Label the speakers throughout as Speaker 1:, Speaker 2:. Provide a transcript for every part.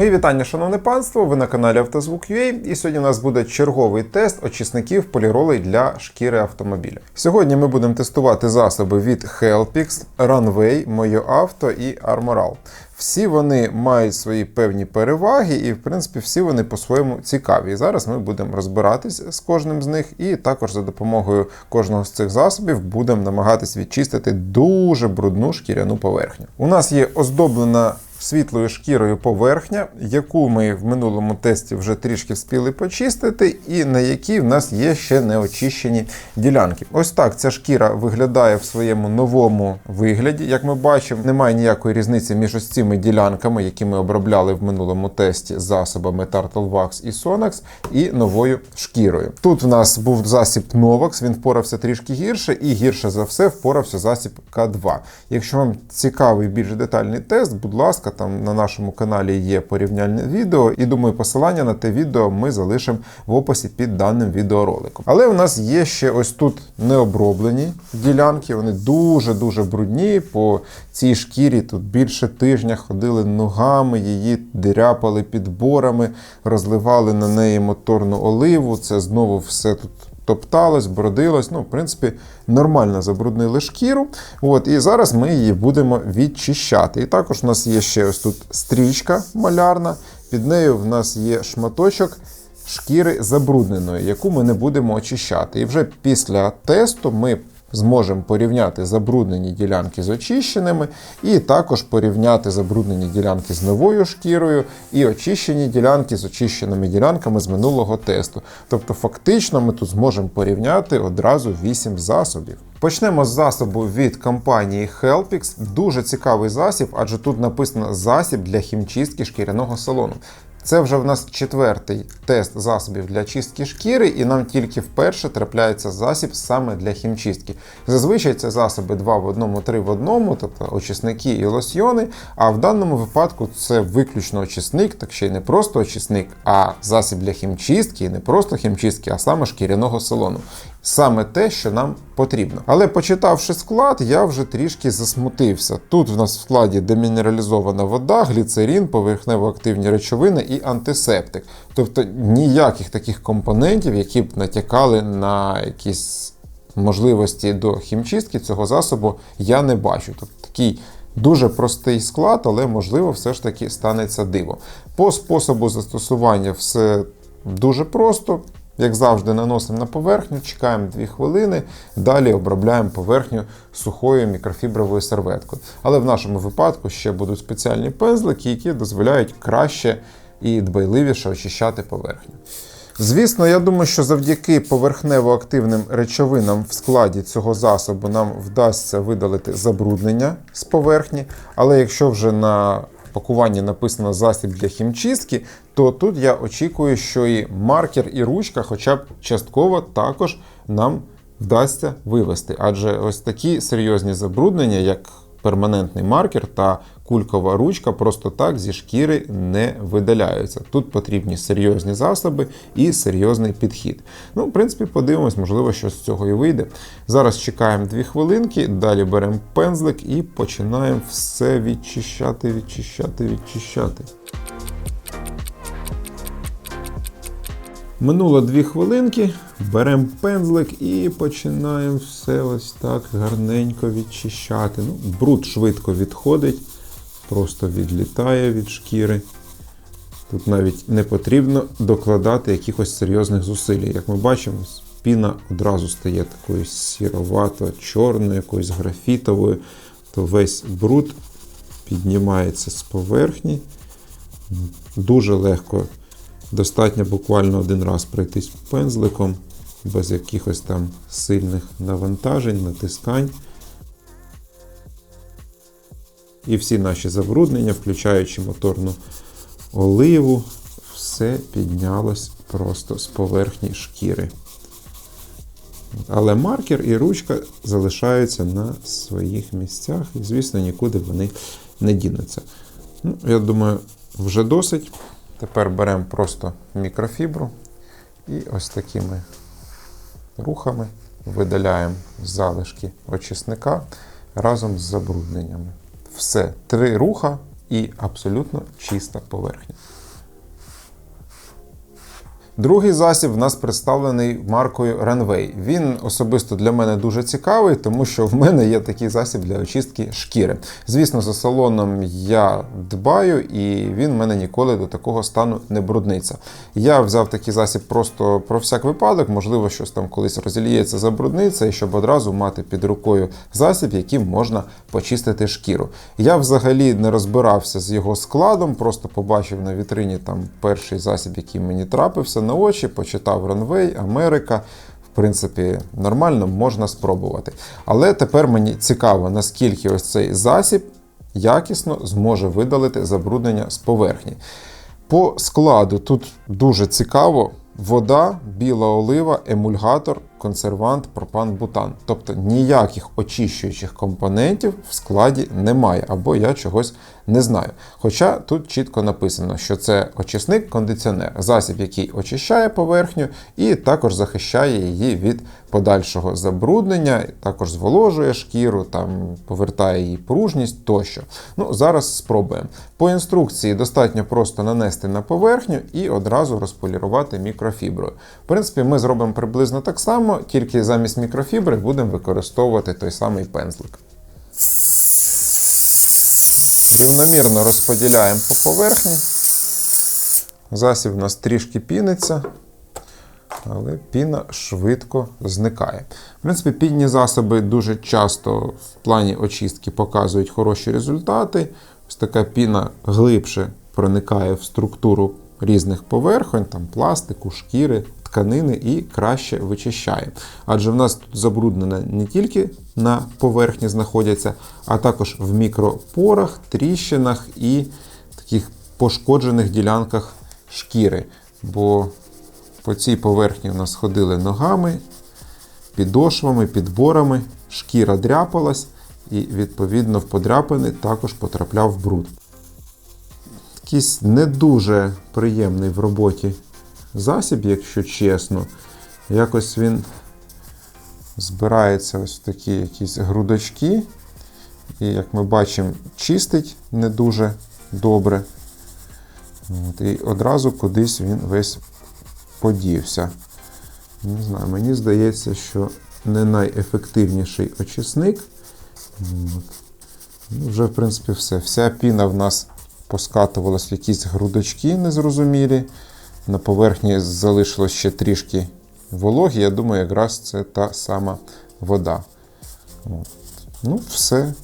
Speaker 1: Мої вітання, шановне панство. Ви на каналі Автозвук.ua і сьогодні у нас буде черговий тест очисників поліролей для шкіри автомобіля. Сьогодні ми будемо тестувати засоби від Helpix, Runway, Моє Авто і Armoral. Всі вони мають свої певні переваги, і, в принципі, всі вони по-своєму цікаві. І зараз ми будемо розбиратись з кожним з них, і також за допомогою кожного з цих засобів будемо намагатись відчистити дуже брудну шкіряну поверхню. У нас є оздоблена світлою шкірою поверхня, яку ми в минулому тесті вже трішки вспіли почистити, і на якій в нас є ще неочищені ділянки. Ось так ця шкіра виглядає в своєму новому вигляді. Як ми бачимо, немає ніякої різниці між ось цими ділянками, які ми обробляли в минулому тесті засобами Turtle Wax і Sonax, і новою шкірою. Тут в нас був засіб Novax, він впорався трішки гірше, і гірше за все впорався засіб К2. Якщо вам цікавий більш детальний тест, будь ласка, там на нашому каналі є порівняльне відео, і думаю, посилання на те відео ми залишимо в описі під даним відеороликом. Але у нас є ще ось тут необроблені ділянки, вони дуже-дуже брудні. По цій шкірі тут більше тижня ходили ногами, її дряпали підборами, розливали на неї моторну оливу. Це знову все тут топталось, бродилось. Ну, в принципі, нормально забруднили шкіру. От, І зараз ми її будемо відчищати. І також у нас є ще ось тут стрічка малярна, під нею в нас є шматочок. Шкіри забрудненої, яку ми не будемо очищати. І вже після тесту ми зможемо порівняти забруднені ділянки з очищеними, і також порівняти забруднені ділянки з новою шкірою, і очищені ділянки з очищеними ділянками з минулого тесту. Тобто, фактично, ми тут зможемо порівняти одразу 8 засобів. Почнемо з засобу від компанії Helpix. Дуже цікавий засіб, адже тут написано засіб для хімчистки шкіряного салону. Це вже в нас четвертий тест засобів для чистки шкіри, і нам тільки вперше трапляється засіб саме для хімчистки. Зазвичай це засоби 2 в одному, 3 в одному, тобто очисники і лосьйони. А в даному випадку це виключно очисник, так ще й не просто очисник, а засіб для хімчистки, і не просто хімчистки, а саме шкіряного салону. Саме те, що нам потрібно. Але почитавши склад, я вже трішки засмутився. Тут в нас в складі демінералізована вода, гліцерин, поверхнево-активні речовини і антисептик. Тобто ніяких таких компонентів, які б натякали на якісь можливості до хімчистки цього засобу, я не бачу. Тобто такий дуже простий склад, але можливо все ж таки станеться диво. По способу застосування все дуже просто. Як завжди, наносимо на поверхню, чекаємо 2 хвилини, далі обробляємо поверхню сухою мікрофібровою серветкою. Але в нашому випадку ще будуть спеціальні пензлики, які дозволяють краще і дбайливіше очищати поверхню. Звісно, я думаю, що завдяки поверхнево-активним речовинам в складі цього засобу нам вдасться видалити забруднення з поверхні, але якщо вже на пакуванні написано засіб для хімчистки, то тут я очікую, що і маркер, і ручка, хоча б частково також нам вдасться вивести. Адже ось такі серйозні забруднення, як перманентний маркер та кулькова ручка, просто так зі шкіри не видаляються. Тут потрібні серйозні засоби і серйозний підхід. Ну, в принципі, подивимось, можливо, що з цього і вийде. Зараз чекаємо 2 хвилинки, далі беремо пензлик і починаємо все відчищати, відчищати, відчищати. Минуло 2 хвилинки, беремо пензлик і починаємо все ось так гарненько відчищати. Ну, Бруд швидко відходить, просто відлітає від шкіри. Тут навіть не потрібно докладати якихось серйозних зусиль. Як ми бачимо, піна одразу стає такою сіровато-чорною, якоюсь графітовою, то весь бруд піднімається з поверхні. Дуже легко Достатньо буквально один раз пройтись пензликом, без якихось там сильних навантажень, натискань. І всі наші забруднення, включаючи моторну оливу, все піднялось просто з поверхні шкіри. Але маркер і ручка залишаються на своїх місцях, і, звісно, нікуди вони не дінуться. Ну, Я думаю, вже досить. Тепер беремо просто мікрофібру і ось такими рухами видаляємо залишки очисника разом з забрудненнями. Все, три руха і абсолютно чиста поверхня. Другий засіб в нас представлений маркою Runway. Він особисто для мене дуже цікавий, тому що в мене є такий засіб для очистки шкіри. Звісно, за салоном я дбаю, і він в мене ніколи до такого стану не брудниться. Я взяв такий засіб просто про всяк випадок, можливо, щось там колись розіліється, забрудниться, і щоб одразу мати під рукою засіб, яким можна почистити шкіру. Я взагалі не розбирався з його складом, просто побачив на вітрині там перший засіб, який мені трапився на очі, почитав Runway, Америка. В принципі, нормально можна спробувати. Але тепер мені цікаво, наскільки ось цей засіб якісно зможе видалити забруднення з поверхні. По складу тут дуже цікаво: вода, біла олива, емульгатор, консервант, пропан-бутан. Тобто ніяких очищуючих компонентів в складі немає, або я чогось не знаю. Хоча тут чітко написано, що це очисник-кондиціонер, засіб, який очищає поверхню і також захищає її від подальшого забруднення, також зволожує шкіру, там повертає її пружність тощо. Ну, Зараз спробуємо. По інструкції достатньо просто нанести на поверхню і одразу розполірувати мікрофіброю. В принципі, ми зробимо приблизно так само, тільки замість мікрофібри будемо використовувати той самий пензлик. Рівномірно розподіляємо по поверхні. Засіб у нас трішки піниться, але піна швидко зникає. В принципі, пінні засоби дуже часто в плані очистки показують хороші результати. Ось така піна глибше проникає в структуру різних поверхонь, там пластику, шкіри, тканини і краще вичищає. Адже в нас тут забруднено не тільки на поверхні знаходяться, а також в мікропорах, тріщинах і таких пошкоджених ділянках шкіри. Бо по цій поверхні у нас ходили ногами, підошвами, підборами, шкіра дряпалась, і, відповідно, в подряпини також потрапляв бруд. Якийсь не дуже приємний в роботі засіб, якщо чесно. Якось він збирається ось в такі якісь грудочки. І, як ми бачимо, чистить не дуже добре. От, І одразу кудись він весь подівся. Не знаю, мені здається, що не найефективніший очисник. От. Ну, Вже, в принципі, все. Вся піна в нас поскатувалась в якісь грудочки незрозумілі. На поверхні залишилось ще трішки вологі. Я думаю, якраз це та сама вода. От. Ну, все.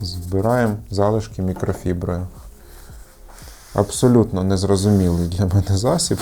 Speaker 1: Збираємо залишки мікрофіброю. Абсолютно незрозумілий для мене засіб.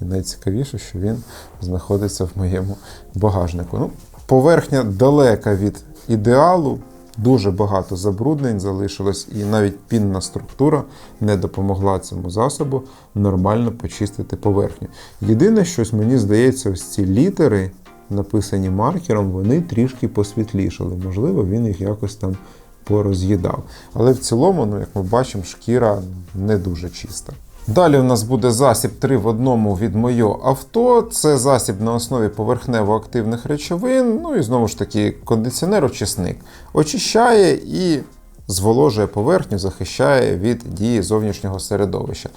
Speaker 1: І найцікавіше, що він знаходиться в моєму багажнику. Ну, Поверхня далека від ідеалу, дуже багато забруднень залишилось, і навіть пінна структура не допомогла цьому засобу нормально почистити поверхню. Єдине, щось мені здається, ось ці літери, написані маркером, вони трішки посвітлішали. Можливо, він їх якось там пороз'їдав. Але в цілому, ну, як ми бачимо, шкіра не дуже чиста. Далі у нас буде засіб 3 в одному від моє авто. Це засіб на основі поверхнево-активних речовин. Ну і знову ж таки, кондиціонер-очисник. Очищає і зволожує поверхню, захищає від дії зовнішнього середовища.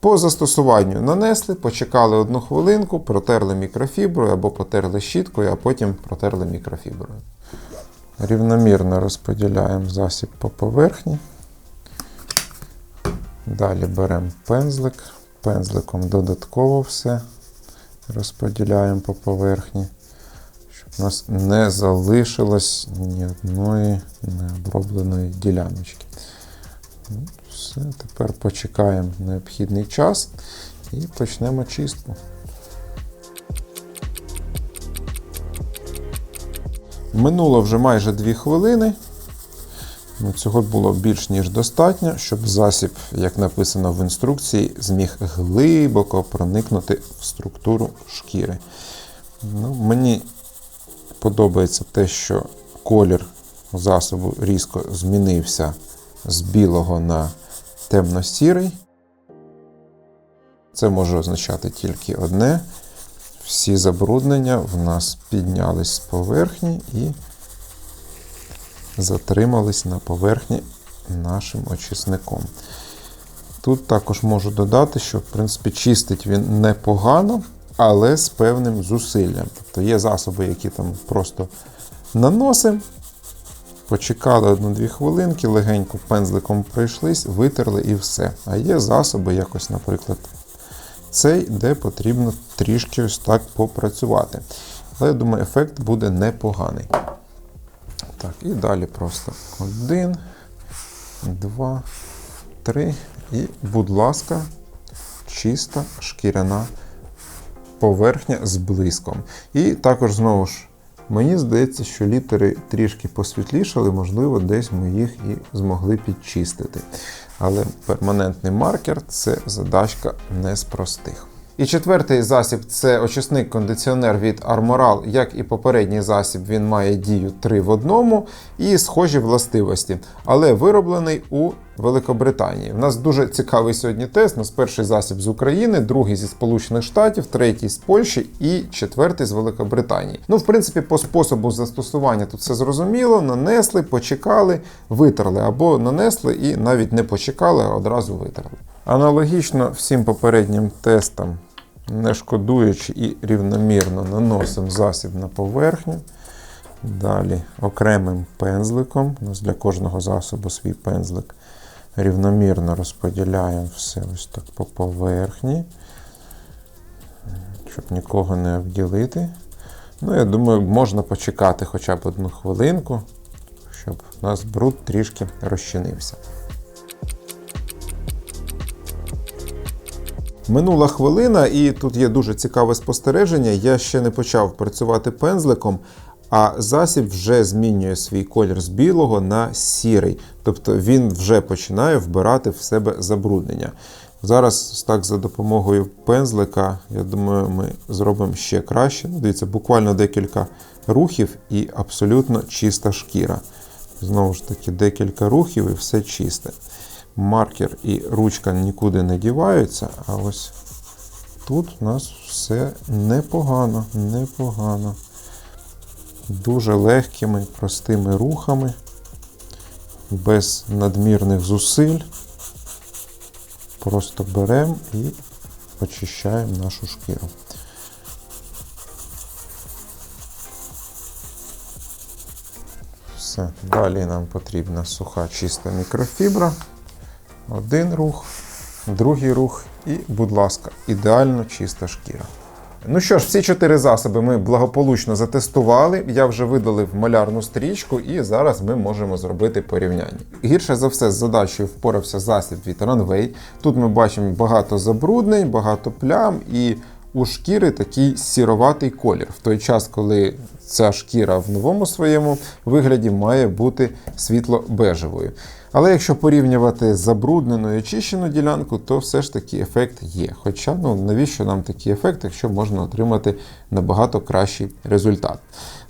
Speaker 1: По застосуванню нанесли, почекали одну хвилинку, протерли мікрофіброю або потерли щіткою, а потім протерли мікрофіброю. Рівномірно розподіляємо засіб по поверхні. Далі беремо пензлик, пензликом додатково все розподіляємо по поверхні, щоб у нас не залишилось ні одної необробленої діляночки. Все, тепер почекаємо необхідний час і почнемо чистку. Минуло вже майже 2 хвилини. Ну, Цього було більш ніж достатньо, щоб засіб, як написано в інструкції, зміг глибоко проникнути в структуру шкіри. Ну, Мені подобається те, що колір засобу різко змінився з білого на темно-сірий. Це може означати тільки одне. Всі забруднення в нас піднялись з поверхні і затримались на поверхні нашим очисником. Тут також можу додати, що в принципі чистить він непогано, але з певним зусиллям. Тобто є засоби, які там просто наносимо, почекали одну-дві хвилинки, легенько пензликом пройшлись, витерли і все. А є засоби, якось, наприклад, цей, де потрібно трішки ось так попрацювати. Але я думаю, ефект буде непоганий. Так, і далі просто один, два, три. І, будь ласка, чиста шкіряна поверхня з блиском. І також знову ж, мені здається, що літери трішки посвітлішали, можливо, десь ми їх і змогли підчистити. Але перманентний маркер це задачка не з простих. І четвертий засіб це очисник кондиціонер від Armoral. Як і попередній засіб, він має дію 3 в одному і схожі властивості, але вироблений у Великобританії. У нас дуже цікавий сьогодні тест. У нас перший засіб з України, другий зі Сполучених Штатів, третій з Польщі і четвертий з Великобританії. Ну, в принципі, по способу застосування тут все зрозуміло. Нанесли, почекали, витерли або нанесли і навіть не почекали, а одразу витерли. Аналогічно всім попереднім тестам, не шкодуючи і рівномірно наносимо засіб на поверхню. Далі окремим пензликом, у нас для кожного засобу свій пензлик. Рівномірно розподіляємо все ось так по поверхні, щоб нікого не обділити. Ну, я думаю, можна почекати хоча б одну хвилинку, щоб у нас бруд трішки розчинився. Минула хвилина, і тут є дуже цікаве спостереження. Я ще не почав працювати пензликом, а засіб вже змінює свій колір з білого на сірий. Тобто він вже починає вбирати в себе забруднення. Зараз так за допомогою пензлика, я думаю, ми зробимо ще краще. Ну, Дивіться, буквально декілька рухів і абсолютно чиста шкіра. Знову ж таки, декілька рухів і все чисте. Маркер і ручка нікуди не діваються, а ось тут у нас все непогано, непогано. Дуже легкими, простими рухами, без надмірних зусиль. Просто беремо і очищаємо нашу шкіру. Все. Далі нам потрібна суха чиста мікрофібра. Один рух, другий рух і, будь ласка, ідеально чиста шкіра. Ну що ж, всі чотири засоби ми благополучно затестували. Я вже видалив малярну стрічку, і зараз ми можемо зробити порівняння. Гірше за все з задачею впорався засіб від Runway. Тут ми бачимо багато забруднень, багато плям і у шкіри такий сіроватий колір. В той час, коли ця шкіра в новому своєму вигляді має бути світло-бежевою. Але якщо порівнювати забруднену і очищену ділянку, то все ж таки ефект є. Хоча ну навіщо нам такий ефект, якщо можна отримати набагато кращий результат.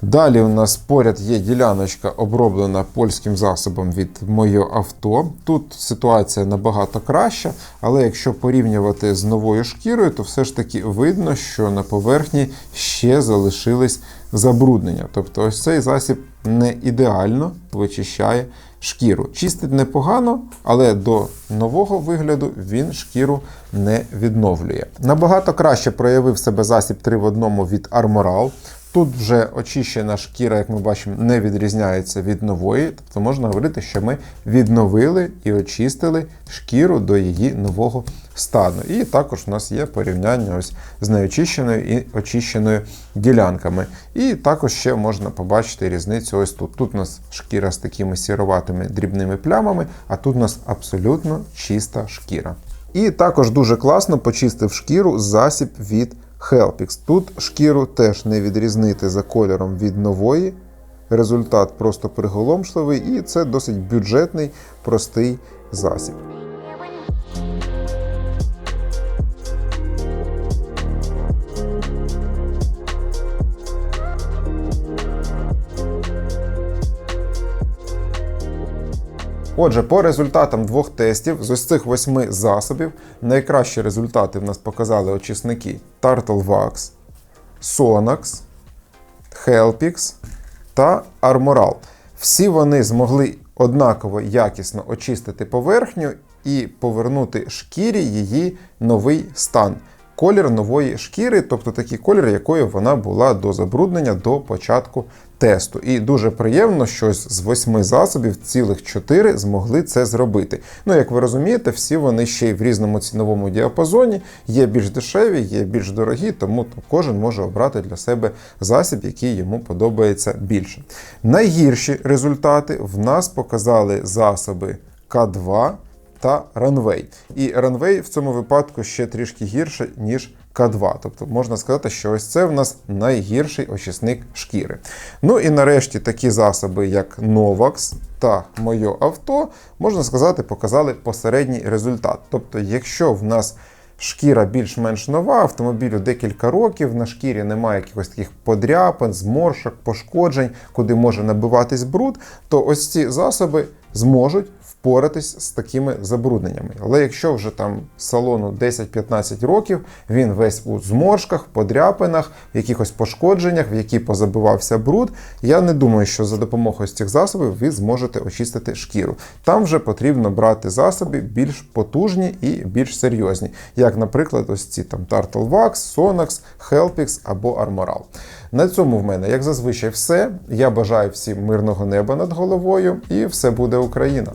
Speaker 1: Далі у нас поряд є діляночка, оброблена польським засобом від моє авто. Тут ситуація набагато краща, але якщо порівнювати з новою шкірою, то все ж таки видно, що на поверхні ще залишились забруднення. Тобто ось цей засіб не ідеально вичищає шкіру. Чистить непогано, але до нового вигляду він шкіру не відновлює. Набагато краще проявив себе засіб 3 в одному від Armoral. Тут вже очищена шкіра, як ми бачимо, не відрізняється від нової, тобто можна говорити, що ми відновили і очистили шкіру до її нового стану. І також у нас є порівняння ось з неочищеною і очищеною ділянками. І також ще можна побачити різницю ось тут. Тут у нас шкіра з такими сіроватими дрібними плямами, а тут у нас абсолютно чиста шкіра. І також дуже класно почистив шкіру засіб від Helpix. Тут шкіру теж не відрізнити за кольором від нової. Результат просто приголомшливий, і це досить бюджетний, простий засіб. Отже, по результатам двох тестів з ось цих восьми засобів найкращі результати в нас показали очисники Turtle Sonax, Helpix та Armoral. Всі вони змогли однаково якісно очистити поверхню і повернути шкірі її новий стан. Колір нової шкіри, тобто такий колір, якою вона була до забруднення до початку тесту. І дуже приємно, що з восьми засобів цілих чотири змогли це зробити. Ну, як ви розумієте, всі вони ще й в різному ціновому діапазоні, є більш дешеві, є більш дорогі, тому кожен може обрати для себе засіб, який йому подобається більше. Найгірші результати в нас показали засоби К2 та Runway. І Runway в цьому випадку ще трішки гірше, ніж К2. Тобто можна сказати, що ось це в нас найгірший очисник шкіри. Ну і нарешті такі засоби, як Novax та Моє авто, можна сказати, показали посередній результат. Тобто, якщо в нас Шкіра більш-менш нова, автомобілю декілька років, на шкірі немає якихось таких подряпин, зморшок, пошкоджень, куди може набиватись бруд, то ось ці засоби зможуть впоратись з такими забрудненнями. Але якщо вже там салону 10-15 років, він весь у зморшках, подряпинах, в якихось пошкодженнях, в які позабивався бруд, я не думаю, що за допомогою цих засобів ви зможете очистити шкіру. Там вже потрібно брати засоби більш потужні і більш серйозні, як, наприклад, ось ці там Turtle Wax, Sonax, Helpix або Armoral. На цьому в мене, як зазвичай, все. Я бажаю всім мирного неба над головою, і все буде Україна!